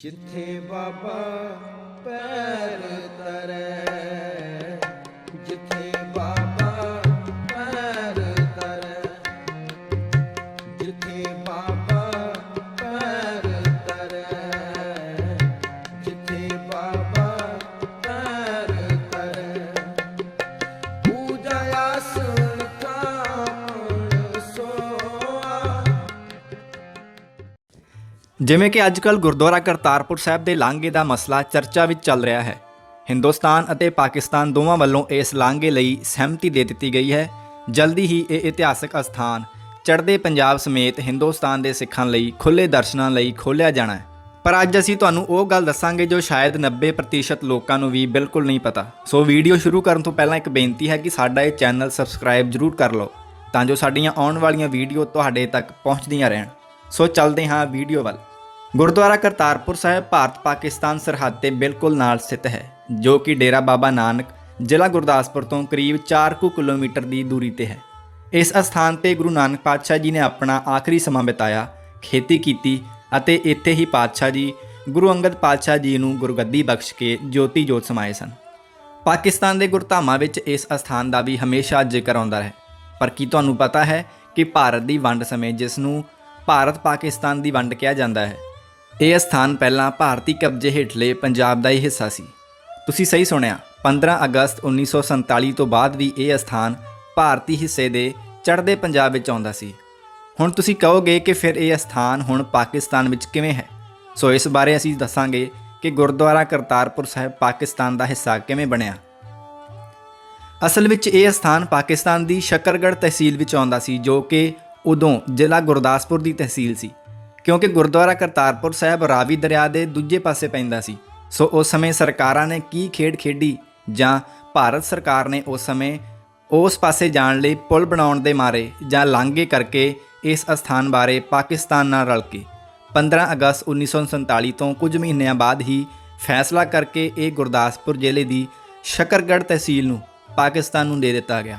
ਜਿੱਥੇ ਬਾਬਾ ਪੈਰ ਧਰੈ ਜਿਵੇਂ ਕਿ ਅੱਜਕੱਲ ਗੁਰਦੁਆਰਾ ਕਰਤਾਰਪੁਰ ਸਾਹਿਬ ਦੇ ਲਾਂਘੇ ਦਾ ਮਸਲਾ ਚਰਚਾ ਵਿੱਚ ਚੱਲ ਰਿਹਾ ਹੈ। ਹਿੰਦੁਸਤਾਨ ਅਤੇ ਪਾਕਿਸਤਾਨ ਦੋਵਾਂ ਵੱਲੋਂ ਇਸ ਲਾਂਘੇ ਲਈ ਸਹਿਮਤੀ ਦੇ ਦਿੱਤੀ ਗਈ ਹੈ। ਜਲਦੀ ਹੀ ਇਹ ਇਤਿਹਾਸਕ ਅਸਥਾਨ ਚੜ੍ਹਦੇ ਪੰਜਾਬ ਸਮੇਤ ਹਿੰਦੁਸਤਾਨ ਦੇ ਸਿੱਖਾਂ ਲਈ ਖੁੱਲ੍ਹੇ ਦਰਸ਼ਨਾਂ ਲਈ ਖੋਲ੍ਹਿਆ ਜਾਣਾ ਹੈ। ਪਰ ਅੱਜ ਅਸੀਂ ਤੁਹਾਨੂੰ ਉਹ ਗੱਲ ਦੱਸਾਂਗੇ ਜੋ ਸ਼ਾਇਦ 90% ਲੋਕਾਂ ਨੂੰ ਵੀ ਬਿਲਕੁਲ ਨਹੀਂ ਪਤਾ। ਸੋ ਵੀਡੀਓ ਸ਼ੁਰੂ ਕਰਨ ਤੋਂ ਪਹਿਲਾਂ ਇੱਕ ਬੇਨਤੀ ਹੈ ਕਿ ਸਾਡਾ ਇਹ ਚੈਨਲ ਸਬਸਕ੍ਰਾਈਬ ਜ਼ਰੂਰ ਕਰ ਲਓ ਤਾਂ ਜੋ ਸਾਡੀਆਂ ਆਉਣ ਵਾਲੀਆਂ ਵੀਡੀਓ ਤੁਹਾਡੇ ਤੱਕ ਪਹੁੰਚਦੀਆਂ ਰਹਿਣ। ਸੋ ਚੱਲਦੇ ਹਾਂ ਵੀਡੀਓ ਵੱਲ। ਗੁਰਦੁਆਰਾ ਕਰਤਾਰਪੁਰ ਸਾਹਿਬ ਭਾਰਤ ਪਾਕਿਸਤਾਨ ਸਰਹੱਦ ਤੇ ਬਿਲਕੁਲ ਨਾਲ ਸਥਿਤ ਹੈ, ਜੋ ਕਿ ਡੇਰਾ ਬਾਬਾ ਨਾਨਕ, ਜ਼ਿਲ੍ਹਾ ਗੁਰਦਾਸਪੁਰ ਤੋਂ ਕਰੀਬ 4 ਕੁ ਕਿਲੋਮੀਟਰ ਦੀ ਦੂਰੀ ਤੇ ਹੈ। ਇਸ ਅਸਥਾਨ ਤੇ ਗੁਰੂ ਨਾਨਕ ਪਾਤਸ਼ਾਹ ਜੀ ਨੇ ਆਪਣਾ ਆਖਰੀ ਸਮਾਂ ਬਿਤਾਇਆ, ਖੇਤੀ ਕੀਤੀ ਅਤੇ ਇੱਥੇ ਹੀ ਪਾਤਸ਼ਾਹ ਜੀ, ਗੁਰੂ ਅੰਗਦ ਪਾਤਸ਼ਾਹ ਜੀ ਨੂੰ ਗੁਰਗੱਦੀ ਬਖਸ਼ ਕੇ ਜੋਤੀ ਜੋਤ ਸਮਾਏ ਸਨ। ਪਾਕਿਸਤਾਨ ਦੇ ਗੁਰਧਾਮਾਂ ਵਿੱਚ ਇਸ ਅਸਥਾਨ ਦਾ ਵੀ ਹਮੇਸ਼ਾ ਜ਼ਿਕਰ ਆਉਂਦਾ ਹੈ। ਪਰ ਕੀ ਤੁਹਾਨੂੰ ਪਤਾ ਹੈ ਕਿ ਭਾਰਤ ਦੀ ਵੰਡ ਸਮੇਂ ਜਿਸ ਨੂੰ ਭਾਰਤ ਪਾਕਿਸਤਾਨ ਦੀ ਵੰਡ ਕਿਹਾ ਜਾਂਦਾ ਹੈ ਇਹ ਅਸਥਾਨ ਪਹਿਲਾਂ ਭਾਰਤੀ ਕਬਜ਼ੇ ਹੇਠਲੇ ਪੰਜਾਬ ਦਾ ਹੀ ਹਿੱਸਾ ਸੀ। ਤੁਸੀਂ ਸਹੀ ਸੁਣਿਆ 15 ਅਗਸਤ 1947 ਤੋਂ ਬਾਅਦ ਵੀ ਇਹ ਅਸਥਾਨ ਭਾਰਤੀ ਹਿੱਸੇ ਦੇ ਚੜ੍ਹਦੇ ਪੰਜਾਬ ਵਿੱਚ ਆਉਂਦਾ ਸੀ। ਹੁਣ ਤੁਸੀਂ ਕਹੋਗੇ ਕਿ ਫਿਰ ਇਹ ਅਸਥਾਨ ਹੁਣ ਪਾਕਿਸਤਾਨ ਵਿੱਚ ਕਿਵੇਂ ਹੈ? ਸੋ ਇਸ ਬਾਰੇ ਅਸੀਂ ਦੱਸਾਂਗੇ ਕਿ ਗੁਰਦੁਆਰਾ ਕਰਤਾਰਪੁਰ ਸਾਹਿਬ ਪਾਕਿਸਤਾਨ ਦਾ ਹਿੱਸਾ ਕਿਵੇਂ ਬਣਿਆ। ਅਸਲ ਵਿੱਚ ਇਹ ਸਥਾਨ ਪਾਕਿਸਤਾਨ ਦੀ ਸ਼ਕਰਗੜ੍ਹ ਤਹਿਸੀਲ ਵਿੱਚ ਆਉਂਦਾ ਸੀ, ਜੋ ਕਿ ਉਦੋਂ ਜ਼ਿਲ੍ਹਾ ਗੁਰਦਾਸਪੁਰ ਦੀ ਤਹਿਸੀਲ ਸੀ। ਕਿਉਂਕਿ ਗੁਰਦੁਆਰਾ ਕਰਤਾਰਪੁਰ ਸਾਹਿਬ ਰਾਵੀ ਦਰਿਆ ਦੇ ਦੂਜੇ ਪਾਸੇ ਪੈਂਦਾ ਸੀ। ਸੋ ਉਸ ਸਮੇਂ ਸਰਕਾਰਾਂ ਨੇ ਕੀ ਖੇਡ ਖੇਡੀ ਜਾਂ ਭਾਰਤ ਸਰਕਾਰ ਨੇ ਉਸ ਸਮੇਂ ਉਸ ਪਾਸੇ ਜਾਣ ਲਈ ਪੁਲ ਬਣਾਉਣ ਦੇ ਮਾਰੇ ਜਾਂ ਲਾਂਘੇ ਕਰਕੇ ਇਸ ਅਸਥਾਨ ਬਾਰੇ ਪਾਕਿਸਤਾਨ ਨਾਲ ਰਲ ਕੇ। 15 ਅਗਸਤ 1947 ਤੋਂ ਕੁਝ ਮਹੀਨਿਆਂ ਬਾਅਦ ਹੀ ਫੈਸਲਾ ਕਰਕੇ ਇਹ ਗੁਰਦਾਸਪੁਰ ਜ਼ਿਲ੍ਹੇ ਦੀ ਸ਼ਕਰਗੜ੍ਹ ਤਹਿਸੀਲ ਨੂੰ ਪਾਕਿਸਤਾਨ ਨੂੰ ਦੇ ਦਿੱਤਾ ਗਿਆ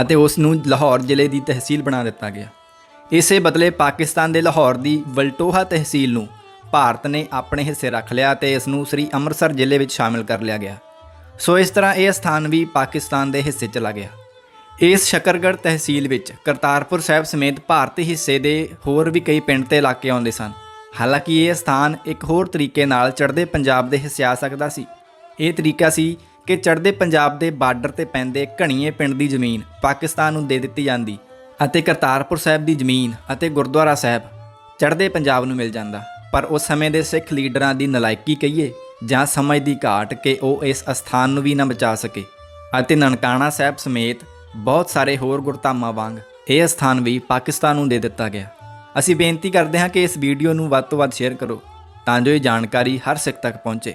ਅਤੇ ਉਸ ਨੂੰ ਲਾਹੌਰ ਜ਼ਿਲ੍ਹੇ ਦੀ ਤਹਿਸੀਲ ਬਣਾ ਦਿੱਤਾ ਗਿਆ। ਇਸੇ ਬਦਲੇ ਪਾਕਿਸਤਾਨ ਦੇ ਲਾਹੌਰ ਦੀ ਵਲਟੋਹਾ ਤਹਿਸੀਲ ਨੂੰ ਭਾਰਤ ਨੇ ਆਪਣੇ ਹਿੱਸੇ ਰੱਖ ਲਿਆ ਤੇ ਇਸ ਨੂੰ ਸ੍ਰੀ ਅੰਮ੍ਰਿਤਸਰ ਜ਼ਿਲ੍ਹੇ ਵਿੱਚ ਸ਼ਾਮਿਲ ਕਰ ਲਿਆ ਗਿਆ। ਸੋ ਇਸ ਤਰ੍ਹਾਂ ਇਹ ਸਥਾਨ ਵੀ ਪਾਕਿਸਤਾਨ ਦੇ ਹਿੱਸੇ ਚਲਾ ਗਿਆ। ਇਸ ਸ਼ਕਰਗੜ੍ਹ ਤਹਿਸੀਲ ਵਿੱਚ ਕਰਤਾਰਪੁਰ ਸਾਹਿਬ ਸਮੇਤ ਭਾਰਤੀ ਹਿੱਸੇ ਦੇ ਹੋਰ ਵੀ ਕਈ ਪਿੰਡ ਤੇ ਇਲਾਕੇ ਆਉਂਦੇ ਸਨ। ਹਾਲਾਂਕਿ ਇਹ ਸਥਾਨ ਇੱਕ ਹੋਰ ਤਰੀਕੇ ਨਾਲ ਚੜ੍ਹਦੇ ਪੰਜਾਬ ਦੇ ਹਿੱਸੇ ਆ ਸਕਦਾ ਸੀ। ਇਹ ਤਰੀਕਾ ਸੀ ਕਿ ਚੜ੍ਹਦੇ ਪੰਜਾਬ ਦੇ ਬਾਰਡਰ ਤੇ ਪੈਂਦੇ ਘਣੀਏ ਪਿੰਡ ਦੀ ਜ਼ਮੀਨ ਪਾਕਿਸਤਾਨ ਨੂੰ ਦੇ ਦਿੱਤੀ ਜਾਂਦੀ ਅਤੇ ਕਰਤਾਰਪੁਰ ਸਾਹਿਬ ਦੀ ਜ਼ਮੀਨ ਅਤੇ ਗੁਰਦੁਆਰਾ ਸਾਹਿਬ ਚੜ੍ਹਦੇ ਪੰਜਾਬ ਨੂੰ ਮਿਲ ਜਾਂਦਾ। ਪਰ ਉਸ ਸਮੇਂ ਦੇ ਸਿੱਖ ਲੀਡਰਾਂ ਦੀ ਨਲਾਇਕੀ ਕਹੀਏ ਜਾਂ ਸਮਝ ਦੀ ਘਾਟ ਕਿ ਉਹ ਇਸ ਅਸਥਾਨ ਨੂੰ ਵੀ ਨਾ ਬਚਾ ਸਕੇ। ਅਤੇ ਨਨਕਾਣਾ ਸਾਹਿਬ ਸਮੇਤ ਬਹੁਤ ਸਾਰੇ ਹੋਰ ਗੁਰਧਾਮਾਂ ਵਾਂਗ ਇਹ ਸਥਾਨ ਵੀ ਪਾਕਿਸਤਾਨ ਨੂੰ ਦੇ ਦਿੱਤਾ ਗਿਆ। ਅਸੀਂ ਬੇਨਤੀ ਕਰਦੇ ਹਾਂ ਕਿ ਇਸ ਵੀਡੀਓ ਨੂੰ ਵੱਧ ਤੋਂ ਵੱਧ ਸ਼ੇਅਰ ਕਰੋ ਤਾਂ ਜੋ ਇਹ ਜਾਣਕਾਰੀ ਹਰ ਸਿੱਖ ਤੱਕ ਪਹੁੰਚੇ।